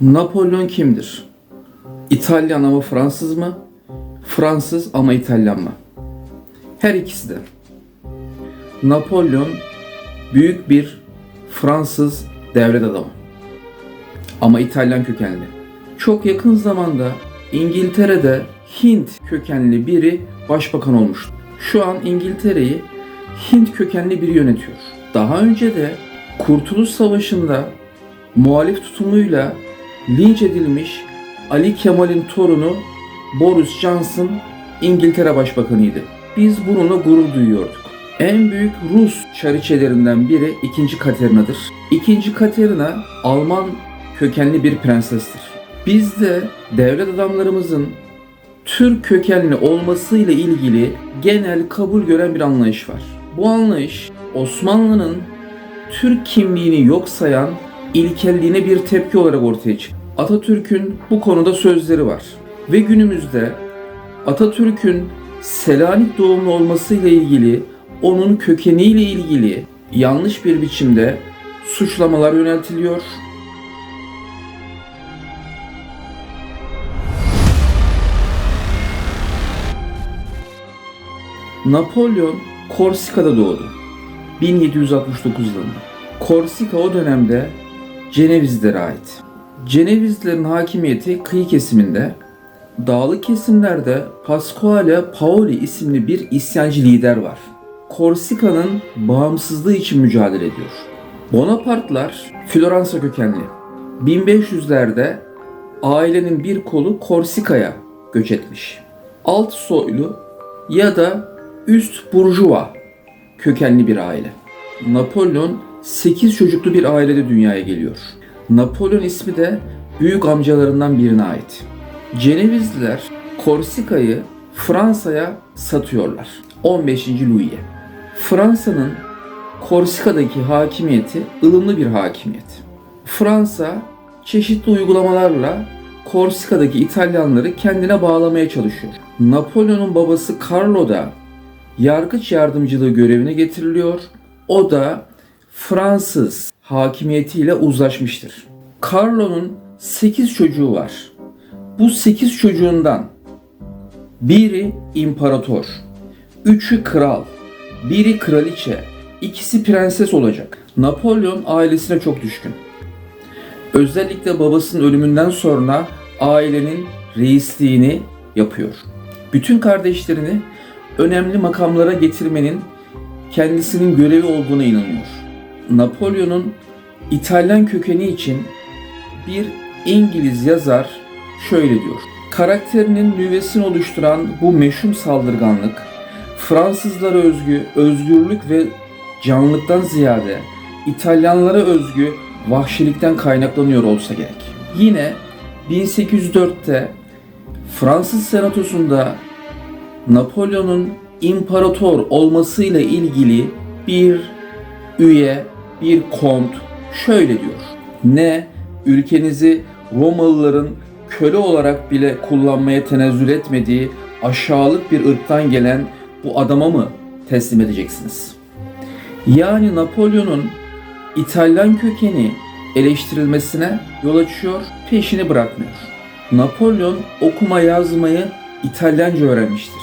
Napolyon kimdir? İtalyan ama Fransız mı? Fransız ama İtalyan mı? Her ikisi de. Napolyon büyük bir Fransız devlet adamı. Ama İtalyan kökenli. Çok yakın zamanda İngiltere'de Hint kökenli biri başbakan olmuştu. Şu an İngiltere'yi Hint kökenli biri yönetiyor. Daha önce de Kurtuluş Savaşı'nda muhalif tutumuyla linç edilmiş Ali Kemal'in torunu Boris Johnson İngiltere Başbakanıydı. Biz bununla gurur duyuyorduk. En büyük Rus çariçelerinden biri 2. Katerina'dır. 2. Katerina Alman kökenli bir prensestir. Bizde devlet adamlarımızın Türk kökenli olmasıyla ilgili genel kabul gören bir anlayış var. Bu anlayış Osmanlı'nın Türk kimliğini yok sayan ilkelliğine bir tepki olarak ortaya çıktı. Atatürk'ün bu konuda sözleri var. Ve günümüzde Atatürk'ün Selanik doğumlu olmasıyla ilgili onun kökeniyle ilgili yanlış bir biçimde suçlamalar yöneltiliyor. Napolyon Korsika'da doğdu. 1769 yılında. Korsika o dönemde Cenevizlere ait. Cenevizlerin hakimiyeti kıyı kesiminde, dağlık kesimlerde Pasquale Paoli isimli bir isyancı lider var. Korsika'nın bağımsızlığı için mücadele ediyor. Bonapartlar Floransa kökenli. 1500'lerde ailenin bir kolu Korsika'ya göç etmiş. Alt soylu ya da üst burjuva kökenli bir aile. Napolyon 8 çocuklu bir ailede dünyaya geliyor. Napolyon ismi de büyük amcalarından birine ait. Cenevizliler Korsika'yı Fransa'ya satıyorlar. 15. Louis'e. Fransa'nın Korsika'daki hakimiyeti ılımlı bir hakimiyet. Fransa çeşitli uygulamalarla Korsika'daki İtalyanları kendine bağlamaya çalışıyor. Napolyon'un babası Carlo da yargıç yardımcılığı görevine getiriliyor. O da Fransız hakimiyetiyle uzlaşmıştır. Carlo'nun 8 çocuğu var. Bu 8 çocuğundan biri imparator, üçü kral, biri kraliçe, ikisi prenses olacak. Napolyon ailesine çok düşkün. Özellikle babasının ölümünden sonra ailenin reisliğini yapıyor. Bütün kardeşlerini önemli makamlara getirmenin kendisinin görevi olduğuna inanıyor. Napolyon'un İtalyan kökeni için bir İngiliz yazar şöyle diyor. Karakterinin nüvesini oluşturan bu meşhum saldırganlık, Fransızlara özgü özgürlük ve canlılıktan ziyade İtalyanlara özgü vahşilikten kaynaklanıyor olsa gerek. Yine 1804'te Fransız senatosunda Napolyon'un imparator olmasıyla ilgili bir üye, bir kont şöyle diyor. Ne ülkenizi Romalıların köle olarak bile kullanmaya tenezzül etmediği aşağılık bir ırktan gelen bu adama mı teslim edeceksiniz? Yani Napolyon'un İtalyan kökeni eleştirilmesine yol açıyor, peşini bırakmıyor. Napolyon okuma yazmayı İtalyanca öğrenmiştir.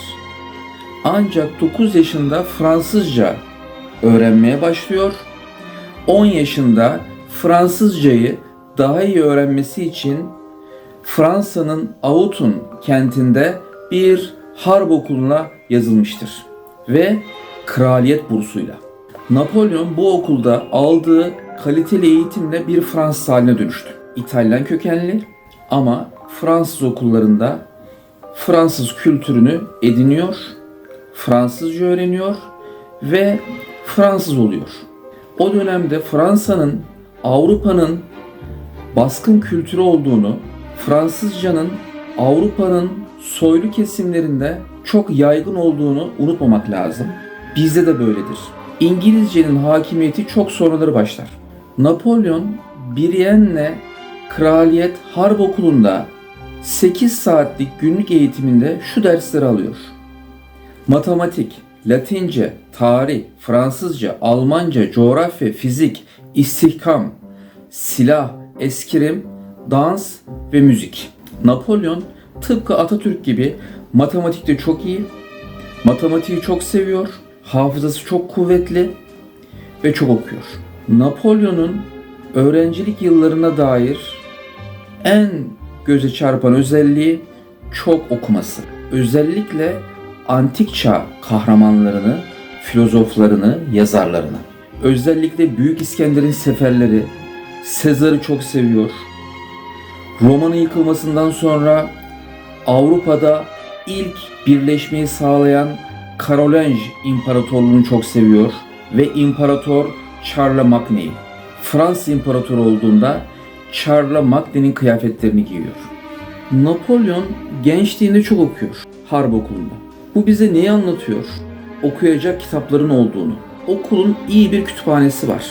Ancak 9 yaşında Fransızca öğrenmeye başlıyor. 10 yaşında Fransızcayı daha iyi öğrenmesi için Fransa'nın Autun kentinde bir harp okuluna yazılmıştır ve kraliyet bursuyla. Napolyon bu okulda aldığı kaliteli eğitimle bir Fransız haline dönüştü. İtalyan kökenli ama Fransız okullarında Fransız kültürünü ediniyor, Fransızca öğreniyor ve Fransız oluyor. O dönemde Fransa'nın Avrupa'nın baskın kültürü olduğunu, Fransızcanın Avrupa'nın soylu kesimlerinde çok yaygın olduğunu unutmamak lazım. Bizde de böyledir. İngilizcenin hakimiyeti çok sonraları başlar. Napolyon Brienne'le Kraliyet Harp Okulu'nda 8 saatlik günlük eğitiminde şu dersleri alıyor. Matematik, Latince, tarih, Fransızca, Almanca, coğrafya, fizik, istihkam, silah, eskirim, dans ve müzik. Napolyon tıpkı Atatürk gibi matematikte çok iyi, matematiği çok seviyor, hafızası çok kuvvetli ve çok okuyor. Napolyon'un öğrencilik yıllarına dair en göze çarpan özelliği çok okuması. Özellikle antik çağ kahramanlarını, filozoflarını, yazarlarını. Özellikle Büyük İskender'in seferleri, Sezar'ı çok seviyor. Roma'nın yıkılmasından sonra Avrupa'da ilk birleşmeyi sağlayan Karolinj İmparatorluğunu çok seviyor ve İmparator Charlemagne'yi. Fransız İmparatoru olduğunda Charlemagne'nin kıyafetlerini giyiyor. Napolyon gençliğinde çok okuyor harp okulunda. Bu bize neyi anlatıyor? Okuyacak kitapların olduğunu. Okulun iyi bir kütüphanesi var.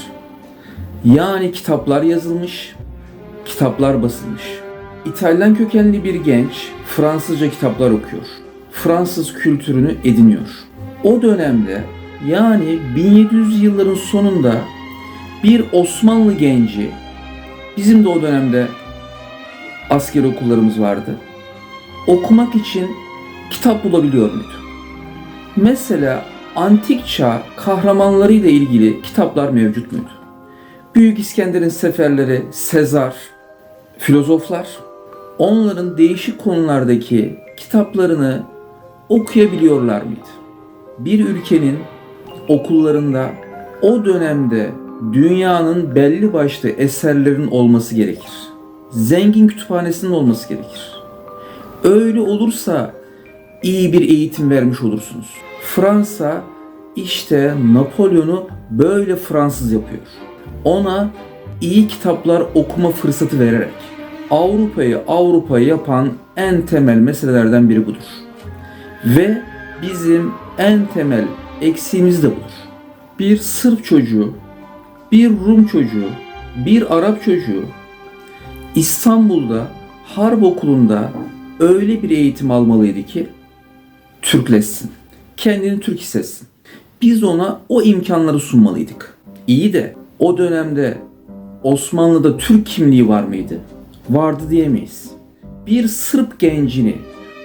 Yani kitaplar yazılmış, kitaplar basılmış. İtalyan kökenli bir genç Fransızca kitaplar okuyor. Fransız kültürünü ediniyor. O dönemde yani 1700 yılların sonunda bir Osmanlı genci bizim de o dönemde asker okullarımız vardı. Okumak için kitap bulabiliyor muydu? Mesela antik çağ kahramanlarıyla ilgili kitaplar mevcut muydu? Büyük İskender'in seferleri, Sezar, filozoflar onların değişik konulardaki kitaplarını okuyabiliyorlar mıydı? Bir ülkenin okullarında o dönemde dünyanın belli başlı eserlerin olması gerekir. Zengin kütüphanesinin olması gerekir. Öyle olursa iyi bir eğitim vermiş olursunuz. Fransa işte Napolyon'u böyle Fransız yapıyor. Ona iyi kitaplar okuma fırsatı vererek Avrupa'yı Avrupa yapan en temel meselelerden biri budur. Ve bizim en temel eksiğimiz de budur. Bir Sırp çocuğu, bir Rum çocuğu, bir Arap çocuğu İstanbul'da harp okulunda öyle bir eğitim almalıydı ki Türkleşsin. Kendini Türk hissetsin. Biz ona o imkanları sunmalıydık. İyi de o dönemde Osmanlı'da Türk kimliği var mıydı? Vardı diyemeyiz. Bir Sırp gencini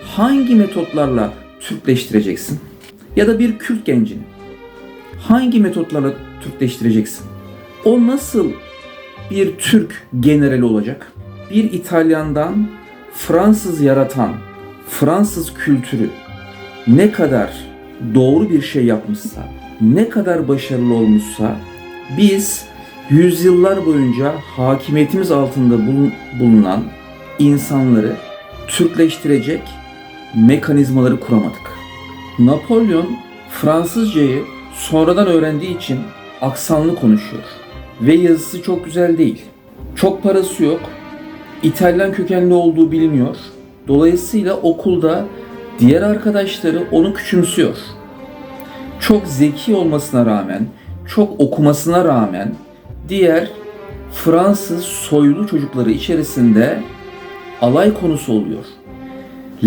hangi metotlarla Türkleştireceksin? Ya da bir Kürt gencini hangi metotlarla Türkleştireceksin? O nasıl bir Türk generali olacak? Bir İtalyandan Fransız yaratan Fransız kültürü ne kadar doğru bir şey yapmışsa, ne kadar başarılı olmuşsa biz yüzyıllar boyunca hakimiyetimiz altında bulun- bulunan insanları Türkleştirecek mekanizmaları kuramadık. Napolyon Fransızcayı sonradan öğrendiği için aksanlı konuşuyor ve yazısı çok güzel değil. Çok parası yok. İtalyan kökenli olduğu biliniyor. Dolayısıyla okulda diğer arkadaşları onu küçümsüyor. Çok zeki olmasına rağmen, çok okumasına rağmen diğer Fransız soylu çocukları içerisinde alay konusu oluyor.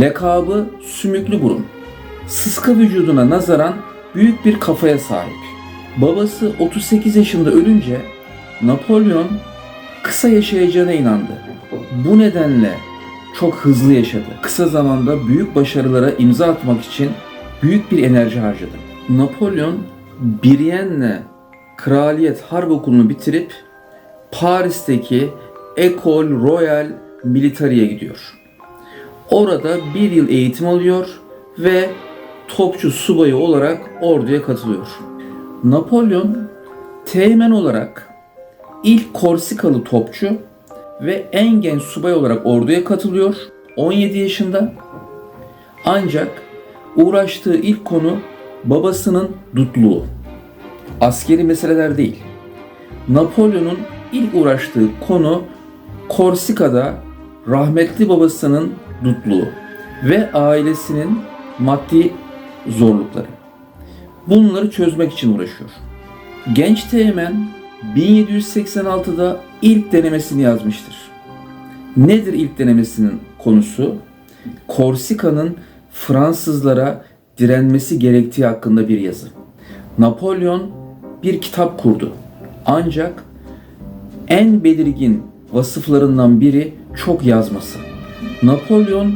Lekabı sümüklü burun. Sıska vücuduna nazaran büyük bir kafaya sahip. Babası 38 yaşında ölünce Napolyon kısa yaşayacağına inandı. Bu nedenle çok hızlı yaşadı. Kısa zamanda büyük başarılara imza atmak için büyük bir enerji harcadı. Napolyon Brienne'le Kraliyet Harp Okulu'nu bitirip Paris'teki École Royale Military'e gidiyor. Orada bir yıl eğitim alıyor ve topçu subayı olarak orduya katılıyor. Napolyon teğmen olarak ilk Korsikalı topçu ve en genç subay olarak orduya katılıyor 17 yaşında. Ancak uğraştığı ilk konu babasının dutluğu. Askeri meseleler değil. Napolyon'un ilk uğraştığı konu Korsika'da rahmetli babasının dutluğu ve ailesinin maddi zorlukları. Bunları çözmek için uğraşıyor. Genç Teğmen 1786'da ilk denemesini yazmıştır. Nedir ilk denemesinin konusu? Korsika'nın Fransızlara direnmesi gerektiği hakkında bir yazı. Napolyon bir kitap kurdu. Ancak en belirgin vasıflarından biri çok yazması. Napolyon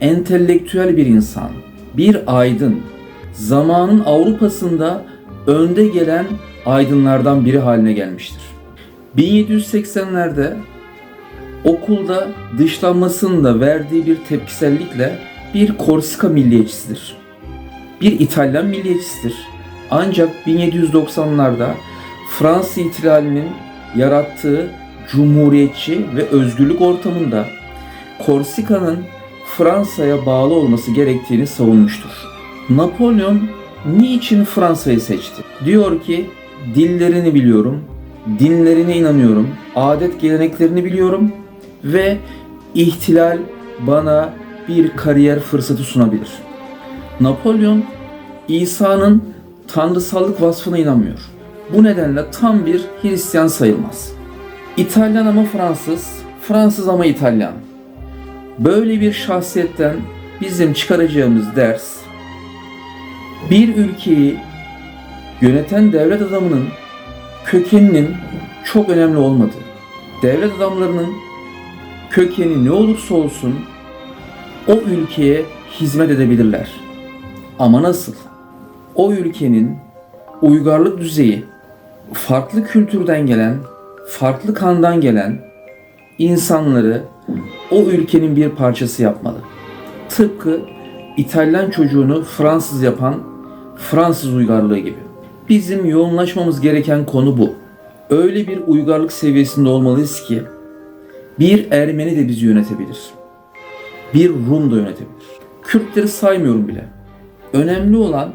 entelektüel bir insan, bir aydın, zamanın Avrupa'sında önde gelen aydınlardan biri haline gelmiştir. 1780'lerde okulda dışlanmasının da verdiği bir tepkisellikle bir Korsika milliyetçisidir. Bir İtalyan milliyetçisidir. Ancak 1790'larda Fransız ihtilalinin yarattığı cumhuriyetçi ve özgürlük ortamında Korsika'nın Fransa'ya bağlı olması gerektiğini savunmuştur. Napolyon niçin Fransa'yı seçti? Diyor ki dillerini biliyorum, dinlerine inanıyorum, adet geleneklerini biliyorum ve ihtilal bana bir kariyer fırsatı sunabilir. Napolyon İsa'nın tanrısallık vasfına inanmıyor. Bu nedenle tam bir Hristiyan sayılmaz. İtalyan ama Fransız, Fransız ama İtalyan. Böyle bir şahsiyetten bizim çıkaracağımız ders bir ülkeyi yöneten devlet adamının kökeninin çok önemli olmadığı. Devlet adamlarının kökeni ne olursa olsun o ülkeye hizmet edebilirler. Ama nasıl? O ülkenin uygarlık düzeyi farklı kültürden gelen, farklı kandan gelen insanları o ülkenin bir parçası yapmalı. Tıpkı İtalyan çocuğunu Fransız yapan Fransız uygarlığı gibi. Bizim yoğunlaşmamız gereken konu bu. Öyle bir uygarlık seviyesinde olmalıyız ki bir Ermeni de bizi yönetebilir. Bir Rum da yönetebilir. Kürtleri saymıyorum bile. Önemli olan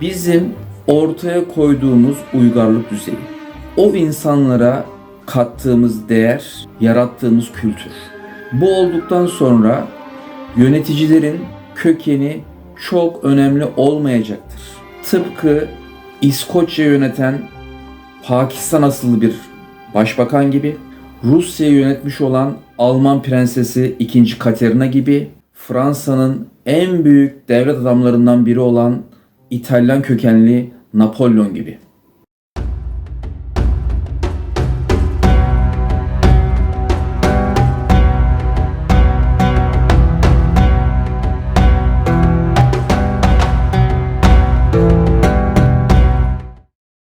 bizim ortaya koyduğumuz uygarlık düzeyi. O insanlara kattığımız değer, yarattığımız kültür. Bu olduktan sonra yöneticilerin kökeni çok önemli olmayacaktır. Tıpkı İskoçya yöneten Pakistan asıllı bir başbakan gibi, Rusya'yı yönetmiş olan Alman prensesi 2. Katerina gibi, Fransa'nın en büyük devlet adamlarından biri olan İtalyan kökenli Napolyon gibi.